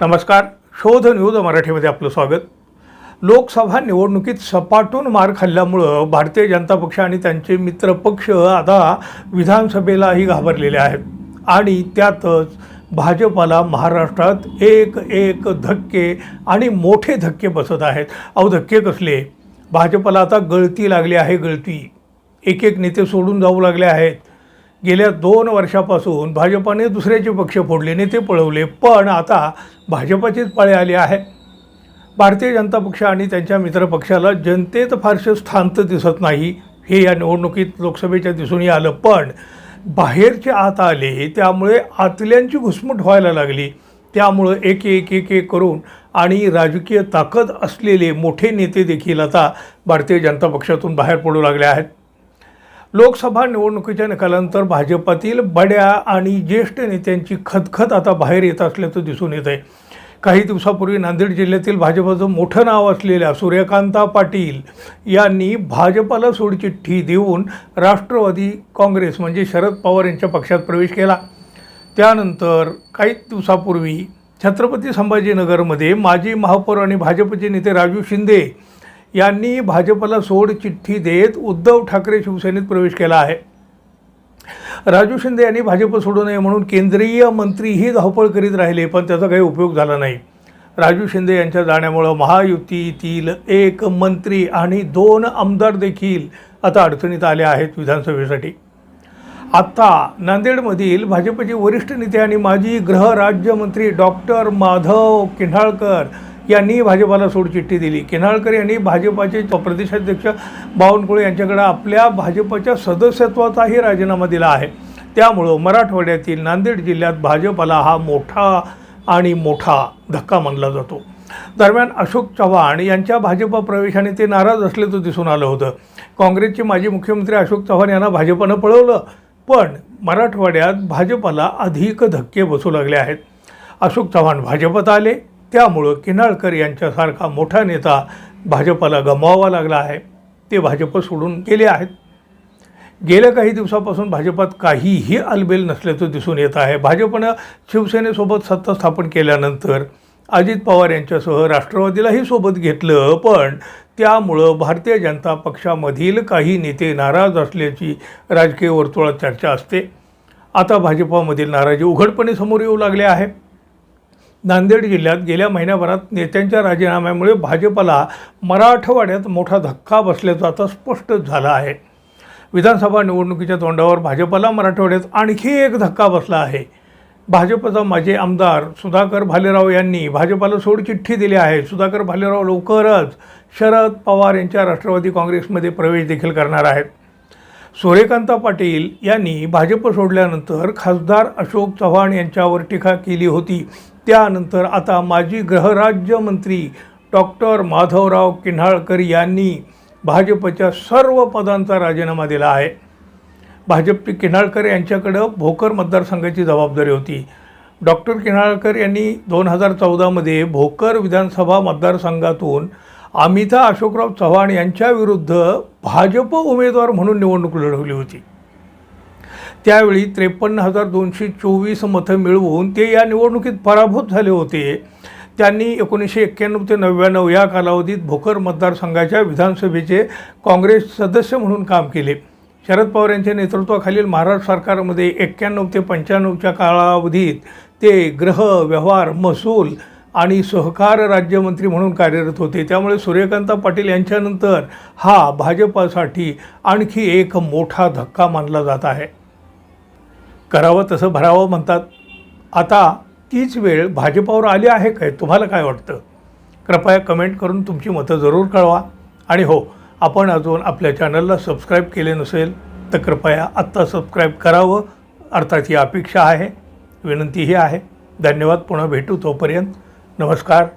नमस्कार शोध न्यूज मराठीमध्ये आपलं स्वागत. लोकसभा निवडणुकीत सपाटून मार खाल्ल्यामुळं भारतीय जनता पक्ष आणि त्यांचे मित्रपक्ष आता विधानसभेलाही घाबरलेले आहेत. आणि त्यातच भाजपाला महाराष्ट्रात एक एक धक्के आणि मोठे धक्के बसत आहेत. अहो धक्के कसले? भाजपाला आता गळती लागली आहे गळती. एक एक नेते सोडून जाऊ लागले आहेत. गेल्या दोन वर्षापासून भाजपाने दुसऱ्याचे पक्ष फोडले नेते पळवले. पण आता भाजपाचीच पाळी आली आहे भारतीय जनता पक्ष आणि त्यांच्या मित्र पक्षाला जनतेत फारसे स्थान तर दिसत नाही. हे या निवडणुकीत लोकसभेच्या दिसून आलं. पण बाहेरचे आत आले त्यामुळे आतल्यांची घुसमट व्हायला लागली. त्यामुळं एक एक एक एक करून आणि राजकीय ताकद असलेले मोठे नेते देखील आता भारतीय जनता पक्षातून बाहेर पडू लागले आहेत. लोकसभा निवडणुकीच्या निकालानंतर भाजपातील बड्या आणि ज्येष्ठ नेत्यांची खतखत आता बाहेर येत असल्याचं दिसून येत आहे. काही दिवसापूर्वी नांदेड जिल्ह्यातील भाजपाचं मोठं नाव असलेल्या सूर्यकांता पाटील यांनी भाजपाला सोडचिठ्ठी देऊन राष्ट्रवादी काँग्रेस म्हणजे शरद पवार यांच्या पक्षात प्रवेश केला. त्यानंतर काही दिवसापूर्वी छत्रपती संभाजीनगरमध्ये माजी महापौर आणि भाजपचे नेते राजू शिंदे यांनी भाजपला सोड चिठ्ठी देत उद्धव ठाकरे शिवसेनेत प्रवेश केला आहे. राजू शिंदे यांनी भाजप सोडू नये म्हणून केंद्रीय मंत्रीही धावपळ करीत राहिले पण त्याचा काही उपयोग झाला नाही. राजू शिंदे यांच्या जाण्यामुळं महायुतीतील एक मंत्री आणि दोन आमदार देखील आता अडचणीत आले आहेत विधानसभेसाठी. आत्ता नांदेडमधील भाजपचे वरिष्ठ नेते आणि माजी गृहराज्यमंत्री डॉक्टर माधव किन्हाळकर यांनी भाजपाला सोडचिठ्ठी दिली. किन्हाळकर यांनी भाजपाचे प्रदेशाध्यक्ष बावनकुळे यांच्याकडे आपल्या भाजपच्या सदस्यत्वाचाही राजीनामा दिला आहे. त्यामुळं मराठवाड्यातील नांदेड जिल्ह्यात भाजपाला हा मोठा आणि मोठा धक्का मानला जातो. दरम्यान अशोक चव्हाण यांच्या भाजपा प्रवेशाने ते नाराज असल्याचं दिसून आलं होतं. काँग्रेसचे माजी मुख्यमंत्री अशोक चव्हाण यांना भाजपनं पळवलं पण मराठवाड्यात भाजपाला अधिक धक्के बसू लागले आहेत. अशोक चव्हाण भाजपात आले त्यामुळं किनाळकर यांच्यासारखा मोठा नेता भाजपाला गमवावा लागला आहे. ते भाजप सोडून गेले आहेत. गेल्या काही दिवसापासून भाजपात काहीही अलबेल नसल्याचं दिसून येत आहे. भाजपनं शिवसेनेसोबत सत्ता स्थापन केल्यानंतर अजित पवार यांच्यासह राष्ट्रवादीलाही सोबत घेतलं पण त्यामुळं भारतीय जनता पक्षामधील काही नेते नाराज असल्याची राजकीय वर्तुळात चर्चा असते. आता भाजपामधील नाराजी उघडपणे समोर येऊ लागले आहे नांदेड जिल्ह्यात गेल्या महिन्याभरात नेत्यांच्या राजीनाम्यामुळे भाजपला मराठवाड्यात मोठा धक्का बसल्याचं आता स्पष्ट झालं आहे. विधानसभा निवडणुकीच्या तोंडावर भाजपला मराठवाड्यात आणखी एक धक्का बसला आहे. भाजपचा माजी आमदार सुधाकर भालेराव यांनी भाजपाला सोडचिठ्ठी दिली आहे. सुधाकर भालेराव लवकरच शरद पवार यांच्या राष्ट्रवादी काँग्रेसमध्ये प्रवेश देखील करणार आहेत. सूर्यकांता पाटील यांनी भाजप सोडल्यानंतर खासदार अशोक चव्हाण यांच्यावर टीका केली होती. त्यानंतर आता माजी गृहराज्यमंत्री डॉक्टर माधवराव किन्हाळकर यांनी भाजपच्या सर्व पदांचा राजीनामा दिला आहे. भाजपचे किन्हाळकर यांच्याकडं भोकर मतदारसंघाची जबाबदारी होती. डॉक्टर किन्हाळकर यांनी दोन हजार चौदामध्ये भोकर विधानसभा मतदारसंघातून अमिता अशोकराव चव्हाण यांच्याविरुद्ध भाजप उमेदवार म्हणून निवडणूक लढवली होती. त्यावेळी त्रेपन्न हजार दोनशे चोवीस मतं मिळवून ते या निवडणुकीत पराभूत झाले होते. त्यांनी एकोणीसशे एक्क्याण्णव ते नव्याण्णव या कालावधीत भोकर मतदारसंघाच्या विधानसभेचे काँग्रेस सदस्य म्हणून काम केले. शरद पवार यांच्या नेतृत्वाखालील महाराष्ट्र सरकारमध्ये एक्क्याण्णव ते पंच्याण्णवच्या कालावधीत ते गृह व्यवहार महसूल आणि सहकार राज्यमंत्री म्हणून कार्यरत होते. त्यामुळे सूर्यकांता पाटील यांच्यानंतर हा भाजपासाठी आणखी एक मोठा धक्का मानला जात आहे. करावं तसं भरावं म्हणतात. आता तीच वेळ भाजपावर आली आहे काय? तुम्हाला काय वाटतं? कृपया कमेंट करून तुमची मतं जरूर कळवा. आणि हो आपण अजून आपल्या चॅनलला सबस्क्राईब केले नसेल तर कृपया आत्ता सबस्क्राईब करावं. अर्थात ही अपेक्षा आहे विनंतीही आहे. धन्यवाद. पुन्हा भेटू तोपर्यंत. नमस्कार